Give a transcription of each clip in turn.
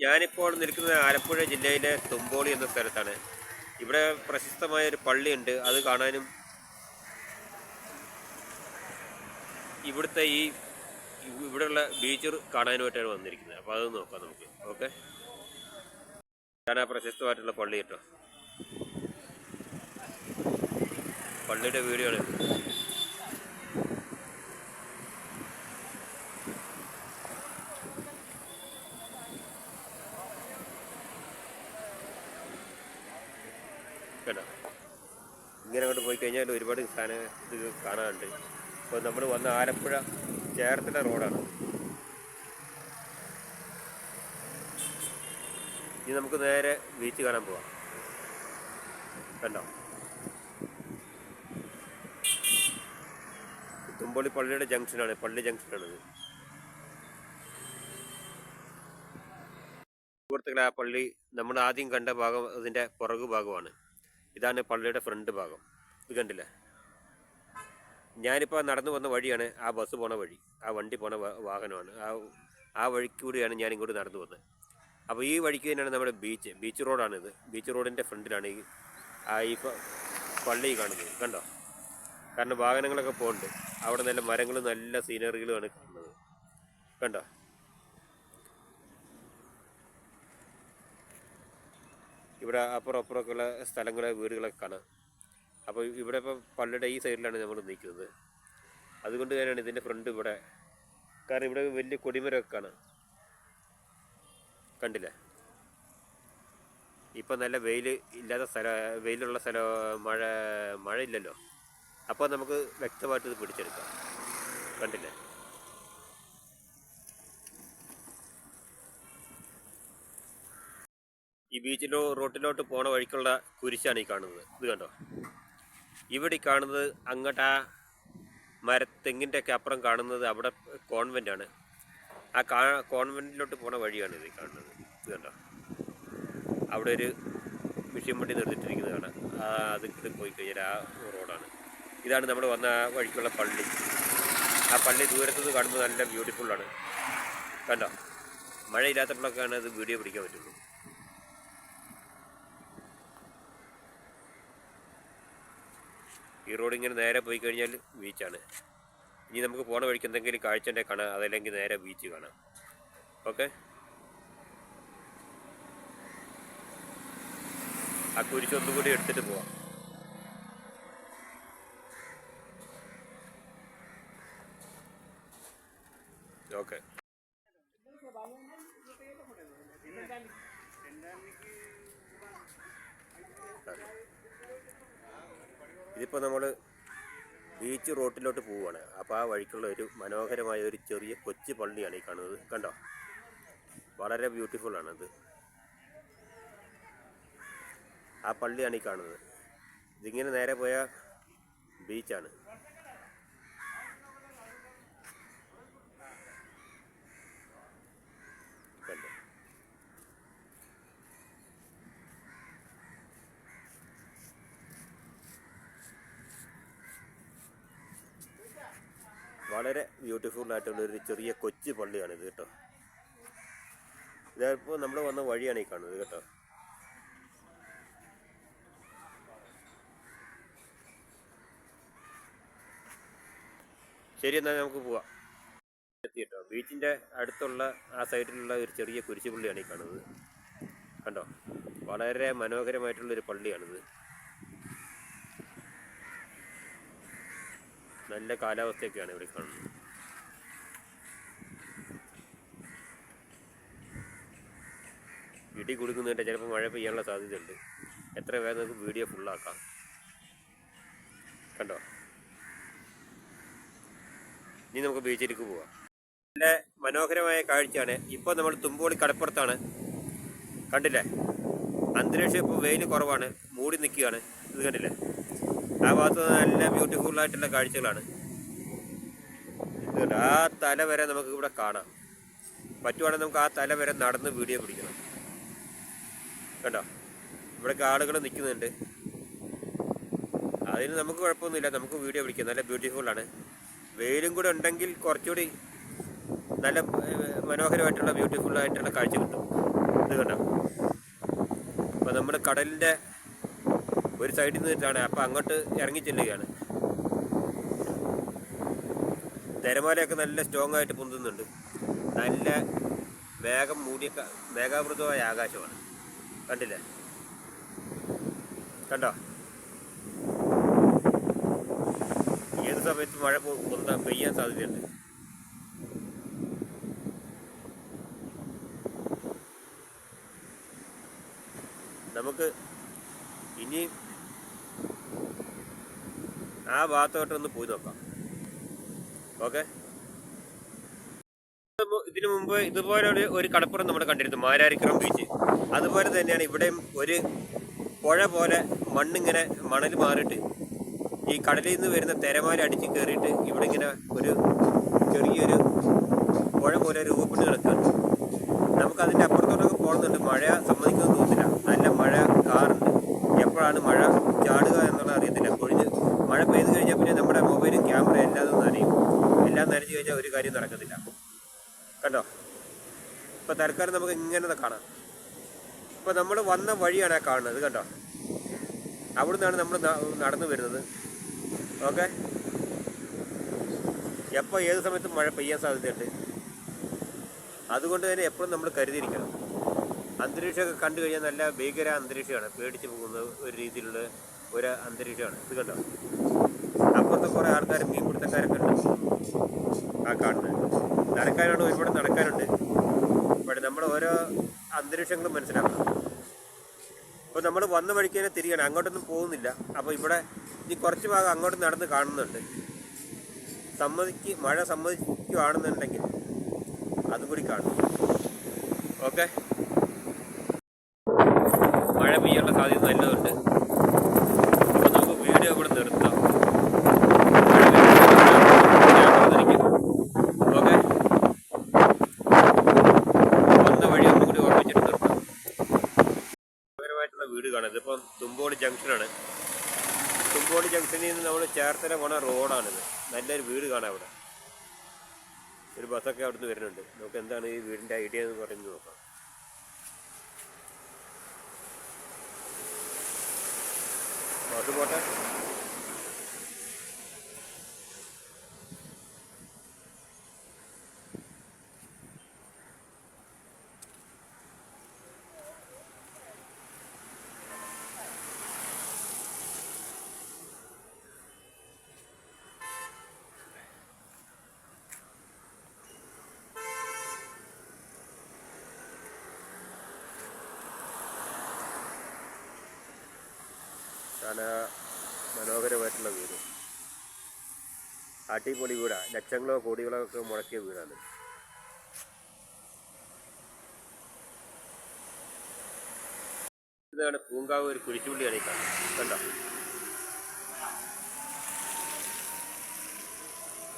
ഞാനിപ്പോൾ നിൽക്കുന്നത് ആലപ്പുഴ ജില്ലയിലെ തുമ്പോളി എന്ന സ്ഥലത്താണ്. ഇവിടെ പ്രശസ്തമായ ഒരു പള്ളിയുണ്ട്. അത് കാണാനും ഇവിടുത്തെ ഈ ഇവിടെയുള്ള ബീച്ച് കാണാനുമായിട്ടാണ് വന്നിരിക്കുന്നത്. അപ്പോൾ അതൊന്ന് നോക്കാം നമുക്ക്. ഓക്കെ? ഞാൻ ആ പ്രശസ്തമായിട്ടുള്ള പള്ളി കേട്ടോ. പള്ളിയുടെ വീഡിയോ ആണ് ഇത്. കേട്ടോ ഇങ്ങനെ അങ്ങോട്ട് പോയി കഴിഞ്ഞാൽ ഒരുപാട് സാധനം ഇത് കാണാനുണ്ട്. ഇപ്പോൾ നമ്മൾ വന്ന ആലപ്പുഴ ചേർത്തല റോഡാണ്. ഇനി നമുക്ക് നേരെ ബീച്ച് കാണാൻ പോവാം. കണ്ടോ? തുമ്പളി പള്ളിയുടെ ജംഗ്ഷനാണ് പള്ളി ജംഗ്ഷനാണിത് സുഹൃത്തുക്കളെ ആ പള്ളി നമ്മൾ ആദ്യം കണ്ട ഭാഗം അതിന്റെ പുറകു ഭാഗമാണ്. ഇതാണ് പള്ളിയുടെ ഫ്രണ്ട് ഭാഗം. ഇത് കണ്ടില്ലേ? ഞാനിപ്പോൾ നടന്നു വന്ന വഴിയാണ് ആ ബസ് പോണ വഴി. ആ വണ്ടി പോണ വാഹനമാണ്. ആ ആ വഴിക്ക് കൂടിയാണ് ഞാൻ ഇങ്ങോട്ട് നടന്നു വന്നത് അപ്പോൾ ഈ വഴിക്ക് തന്നെയാണ് നമ്മുടെ ബീച്ച് ബീച്ച് റോഡാണിത് ബീച്ച് റോഡിന്റെ ഫ്രണ്ടിലാണ് ഈ ആ ഈ പള്ളി കാണുന്നത്. കണ്ടോ? കാരണം വാഹനങ്ങളൊക്കെ പോകുന്നുണ്ട് അവിടെ നല്ല മരങ്ങളും നല്ല സീനറികളുമാണ് കാണുന്നത്. കണ്ടോ? ഇവിടെ അപ്പുറം അപ്പുറമൊക്കെയുള്ള സ്ഥലങ്ങളെ വീടുകളൊക്കെ കാണാം. അപ്പോൾ ഇവിടെ ഇപ്പോൾ പള്ളിയുടെ ഈ സൈഡിലാണ് നമ്മൾ നിൽക്കുന്നത് അതുകൊണ്ട് തന്നെയാണ് ഇതിന്റെ ഫ്രണ്ട് ഇവിടെ. കാരണം ഇവിടെ വലിയ കൊടിമരമൊക്കെ കാണാം കണ്ടില്ലേ? ഇപ്പം നല്ല വെയിൽ ഇല്ലാത്ത സ്ഥലം വെയിലുള്ള സ്ഥലം മഴ മഴ ഇല്ലല്ലോ അപ്പോൾ നമുക്ക് വ്യക്തമായിട്ട് ഇത് പിടിച്ചെടുക്കാം. കണ്ടില്ലേ? ഈ ബീച്ചിലോ റോട്ടിലോട്ട് പോണ വഴിക്കുള്ള കുരിശാണ് ഈ കാണുന്നത്. ഇത് കണ്ടോ? ഇവിടെ കാണുന്നത് അങ്ങോട്ട് ആ മര തെങ്ങിന്റെ ഒക്കെ അപ്പുറം കാണുന്നത് അവിടെ കോൺവെന്റ് ആണ്. ആ കാ കോൺവെന്റിലോട്ട് പോണ വഴിയാണ് ഇത് കാണുന്നത്. ഇത് കണ്ടോ? അവിടെ ഒരു വിഷയം വണ്ടി നിർത്തിട്ടിരിക്കുന്നത് കാണാം അത് ഇത് പോയി കഴിഞ്ഞാൽ ആ റോഡാണ്. ഇതാണ് നമ്മൾ വന്ന വഴിക്കുള്ള പള്ളി. ആ പള്ളി ദൂരത്തുനിന്ന് കാണുമ്പോൾ നല്ല ബ്യൂട്ടിഫുള്ളാണ് കണ്ടോ? മഴയില്ലാത്തപ്പോഴൊക്കെയാണ് ഇത് വീഡിയോ പിടിക്കാൻ പറ്റുള്ളൂ. ഈ റോഡ് ഇങ്ങനെ നേരെ പോയി കഴിഞ്ഞാൽ ബീച്ചാണ്. ഇനി നമുക്ക് പോണ വഴിക്ക് എന്തെങ്കിലും കാഴ്ച ഉണ്ടെങ്കിൽ കാണാം അതല്ലെങ്കിൽ നേരെ ബീച്ച് കാണാം. ഓക്കെ? ആ കുരിശ് ഒന്നും കൂടി എടുത്തിട്ട് പോവാം. ഓക്കെ. ഇതിപ്പോൾ നമ്മൾ ബീച്ച് റോട്ടിലോട്ട് പോവുകയാണ് അപ്പോൾ ആ വഴിക്കുള്ള ഒരു മനോഹരമായ ഒരു ചെറിയ കൊച്ചു പള്ളിയാണ് ഈ കാണുന്നത്. കണ്ടോ? വളരെ ബ്യൂട്ടിഫുൾ ആണത്. ആ പള്ളിയാണ് ഈ കാണുന്നത്. ഇതിങ്ങനെ നേരെ പോയ ബീച്ചാണ്. വളരെ ബ്യൂട്ടിഫുൾ ആയിട്ടുള്ള ഒരു ചെറിയ കൊച്ചു പള്ളിയാണിത് കേട്ടോ. ഇതിപ്പോൾ നമ്മൾ വന്ന വഴിയാണ് ഈ കാണുന്നത് കേട്ടോ. ശരി എന്നാൽ നമുക്ക് പോവാം. എത്തി കേട്ടോ ബീച്ചിന്റെ അടുത്തുള്ള ആ സൈഡിലുള്ള ഒരു ചെറിയ കുരിശുപള്ളിയാണ് ഈ കാണുന്നത്. കണ്ടോ? വളരെ മനോഹരമായിട്ടുള്ളൊരു പള്ളിയാണിത്. നല്ല കാലാവസ്ഥയൊക്കെയാണ് ഇവിടെ കാണുന്നത്. ഇടി കൊടുക്കുന്നതിന്റെ ചിലപ്പോൾ മഴ പെയ്യാനുള്ള സാധ്യതയുണ്ട്. എത്ര വേഗം നമുക്ക് വീഡിയോ ഫുള്ളാക്കാം. കണ്ടോ? ഇനി നമുക്ക് ബീച്ചിലേക്ക് പോവാം. നല്ല മനോഹരമായ കാഴ്ചയാണ്. ഇപ്പോൾ നമ്മൾ തുമ്പോളി കടപ്പുറത്താണ്. കണ്ടില്ലേ? അന്തരീക്ഷം ഇപ്പോൾ വെയിൽ കുറവാണ്. മൂടി നിൽക്കുകയാണ്. ഇത് കണ്ടില്ലേ? ആ ഭാഗത്ത് നല്ല ബ്യൂട്ടിഫുൾ ആയിട്ടുള്ള കാഴ്ചകളാണ്. ആ തല വരെ നമുക്ക് ഇവിടെ കാണാം. പറ്റുവാണെങ്കിൽ നമുക്ക് ആ തല വരെ നടന്ന് വീഡിയോ പിടിക്കണം. കണ്ടോ? ഇവിടെയൊക്കെ ആളുകൾ നിൽക്കുന്നുണ്ട്. അതിന് നമുക്ക് കുഴപ്പമൊന്നുമില്ല. നമുക്ക് വീഡിയോ പിടിക്കാം. നല്ല ബ്യൂട്ടിഫുൾ ആണ്. വെയിലും കൂടെ ഉണ്ടെങ്കിൽ കുറച്ചുകൂടി നല്ല മനോഹരമായിട്ടുള്ള ബ്യൂട്ടിഫുൾ ആയിട്ടുള്ള കാഴ്ച കിട്ടും. ഇത് കണ്ടോ? അപ്പോൾ നമ്മുടെ കടലിന്റെ ഒരു സൈഡിൽ നിന്നിട്ടാണ് അപ്പോൾ അങ്ങോട്ട് ഇറങ്ങി ചെല്ലുകയാണ്. തിരമാലയൊക്കെ നല്ല സ്ട്രോങ് ആയിട്ട് പൊന്തുന്നുണ്ട്. നല്ല വേഗം മൂടിയ മേഘാവൃതമായ ആകാശമാണ്. കണ്ടില്ലേ? കണ്ടോ? ഏത് സമയത്ത് മഴ പൊന്താൻ പെയ്യാൻ സാധ്യതയുണ്ട്. നമുക്ക് ഇനി ആ ഭാഗത്തോട്ടൊന്ന് പോയി നോക്കാം. ഓക്കെ? ഇതിനു മുമ്പ് ഇതുപോലെ ഒരു കടപ്പുറം നമ്മൾ കണ്ടിരുന്നു മാരാരിക്കറം ബീച്ച് അതുപോലെ തന്നെയാണ് ഇവിടെയും ഒരു പുഴ പോലെ മണ്ണിങ്ങനെ മണൽ മാറിയിട്ട് ഈ കടലിൽ നിന്ന് വരുന്ന തിരമാല അടിച്ച് കയറിയിട്ട് ഇവിടെ ഇങ്ങനെ ഒരു ചെറിയൊരു പുഴ പോലെ രൂപപ്പെട്ട് കിടക്കുകയാണ്. നമുക്കതിന്റെ അപ്പുറത്തോട്ടൊക്കെ പോകുന്നുണ്ട് മഴ സമ്മതിക്കുമെന്ന് തോന്നുന്നില്ല. നല്ല മഴ കാറുണ്ട്. എപ്പോഴാണ് മഴ? ചാടുക കഴിഞ്ഞാൽ പിന്നെ നമ്മുടെ മൊബൈലും ക്യാമറ എല്ലാതും നനയും എല്ലാം നനഞ്ഞു കഴിഞ്ഞാൽ ഒരു കാര്യം നടക്കത്തില്ല. കണ്ടോ? ഇപ്പോൾ തൽക്കാലം നമുക്ക് ഇങ്ങനെ കാണാം. ഇപ്പോൾ നമ്മൾ വന്ന വഴിയാണ് ആ കാണുന്നത് കണ്ടോ? അവിടെ നിന്നാണ് നമ്മൾ നടന്നു വരുന്നത്. ഓക്കെ? എപ്പോൾ ഏത് സമയത്തും മഴ പെയ്യാൻ സാധ്യതയുണ്ട്. അതുകൊണ്ട് തന്നെ എപ്പോഴും നമ്മൾ കരുതിയിരിക്കണം. അന്തരീക്ഷമൊക്കെ കണ്ടു കഴിഞ്ഞാൽ നല്ല ഭീകര അന്തരീക്ഷമാണ്. പേടിച്ച് പോകുന്ന ഒരു രീതിയിലുള്ള ഒരു അന്തരീക്ഷമാണ്. ഇത് കണ്ടോ? അപ്പുറത്ത് കുറേ ആൾക്കാർ മീൻപിടുത്തക്കാരൊക്കെ ഉണ്ട്. ആ കാണുന്നത്. നടക്കാനുണ്ട് ഒരുപാട് നടക്കാനുണ്ട് പക്ഷേ നമ്മൾ ഓരോ അന്തരീക്ഷങ്ങളും മനസ്സിലാക്കണം. അപ്പോൾ നമ്മൾ വന്ന വഴിക്ക് തന്നെ തിരിയണം. അങ്ങോട്ടൊന്നും പോകുന്നില്ല. അപ്പോൾ ഇവിടെ ഇനി കുറച്ച് ഭാഗം അങ്ങോട്ട് നടന്ന് കാണുന്നുണ്ട്. സമ്മതിക്ക് മഴ സമ്മതിക്കുകയാണെന്നുണ്ടെങ്കിൽ അതും കൂടി കാണും. ഓക്കെ മഴ പെയ്യാനുള്ള സാധ്യത നല്ലതുണ്ട് അപ്പോൾ നമുക്ക് വീഡിയോ ഇവിടെ നിർത്താം ഓക്കെ വന്ന വഴി ഒന്നും കൂടി ഓർമ്മിച്ചിട്ട് നിർത്താം പകരമായിട്ടുള്ള വീട് കാണാം ഇതിപ്പം തുമ്പോളി ജംഗ്ഷനാണ് തുമ്പോളി ജംഗ്ഷനിൽ റോഡാണ് പോണ റോഡാണിത്. നല്ലൊരു വീട് കാണാം അവിടെ. ഒരു ബസ്സൊക്കെ അവിടുന്ന് വരുന്നുണ്ട്. നമുക്ക് എന്താണ് ഈ വീടിന്റെ ഐഡിയ എന്ന് പറയുന്നത് നോക്കാം. ബസ് പോട്ടെ. చాలా മനോഹരമായിട്ടുള്ള വീട്. അടിപൊളി വീടാണ് ലക്ഷങ്ങളോ കോടികളോ ഒക്കെ മുടക്കിയ വീടാണ്. ഇതാണ് പൂങ്കാവ് ഒരു കുരിശുപള്ളി കാണുന്നത്. കണ്ടോ?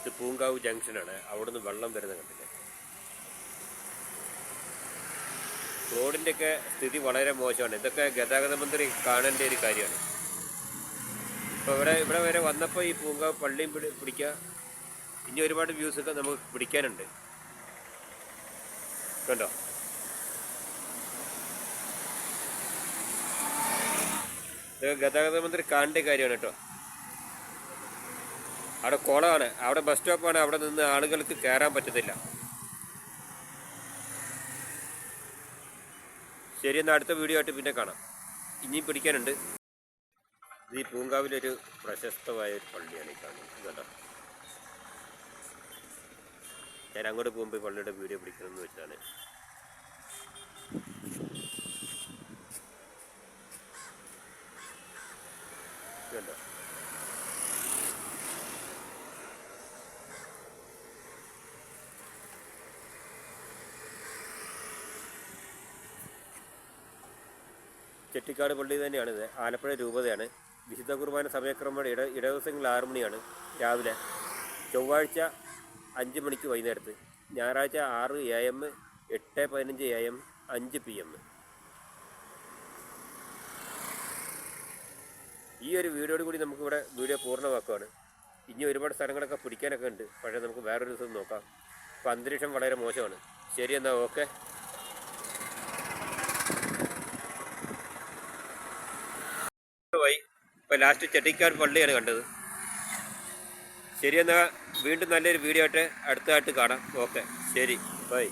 ഇത് പൂങ്കാവ് ജംഗ്ഷനാണ് അവിടുന്ന് വെള്ളം വരുന്ന കണ്ടില്ലേ? റോഡിന്റെയൊക്കെ സ്ഥിതി വളരെ മോശമാണ്. ഇതൊക്കെ ഗതാഗത മന്ത്രി കാണേണ്ട ഒരു കാര്യമാണ്. ഇപ്പോൾ ഇവിടെ ഇവിടെ വരെ വന്നപ്പോൾ ഈ പൂങ്ക പള്ളിയും പിടി പിടിക്കുക ഇനി ഒരുപാട് വ്യൂസൊക്കെ നമുക്ക് പിടിക്കാനുണ്ട്. കണ്ടോ? ഗതാഗത മന്ത്രി കാണേണ്ട കാര്യമാണ് കേട്ടോ. അവിടെ കുളമാണ്. അവിടെ ബസ് സ്റ്റോപ്പാണ് അവിടെ നിന്ന് ആളുകൾക്ക് കയറാൻ പറ്റത്തില്ല. ശരി എന്നാൽ അടുത്ത വീഡിയോ ആയിട്ട് പിന്നെ കാണാം. ഇനിയും പിടിക്കാനുണ്ട്. ഇത് ഈ പൂങ്കാവിലൊരു പ്രശസ്തമായ ഒരു പള്ളിയാണ് ഈ കാണുന്നത്. കേട്ടോ ഞാൻ അങ്ങോട്ട് പോകുമ്പോൾ പള്ളിയുടെ വീഡിയോ പിടിക്കണമെന്ന് വെച്ചാണ് ചെട്ടിക്കാട് പള്ളി തന്നെയാണിത്. ആലപ്പുഴ രൂപതയാണ്. വിശുദ്ധ കുർബാന സമയക്രമം ഇട ഇടദിവസങ്ങളിൽ ആറു മണിയാണ് രാവിലെ. ചൊവ്വാഴ്ച അഞ്ച് മണിക്ക് വൈകുന്നേരത്ത്. ഞായറാഴ്ച ആറ് എ എം എട്ട് പതിനഞ്ച് എ എം അഞ്ച് പി എം. ഈ ഒരു വീഡിയോയോട് കൂടി നമുക്കിവിടെ വീഡിയോ പൂർണമാക്കുകയാണ് ഇനി ഒരുപാട് സ്ഥലങ്ങളൊക്കെ പിടിക്കാനൊക്കെ ഉണ്ട്. പക്ഷേ നമുക്ക് വേറൊരു ദിവസം നോക്കാം. അപ്പോൾ അന്തരീക്ഷം വളരെ മോശമാണ്. ശരി എന്നാൽ ഓക്കെ ഇപ്പോൾ ലാസ്റ്റ് ചെട്ടിക്കാട് പള്ളിയാണ് കണ്ടത്. ശരി എന്നാൽ വീണ്ടും നല്ലൊരു വീഡിയോ ആയിട്ട് അടുത്തതായിട്ട് കാണാം. ഓക്കെ ശരി ബൈ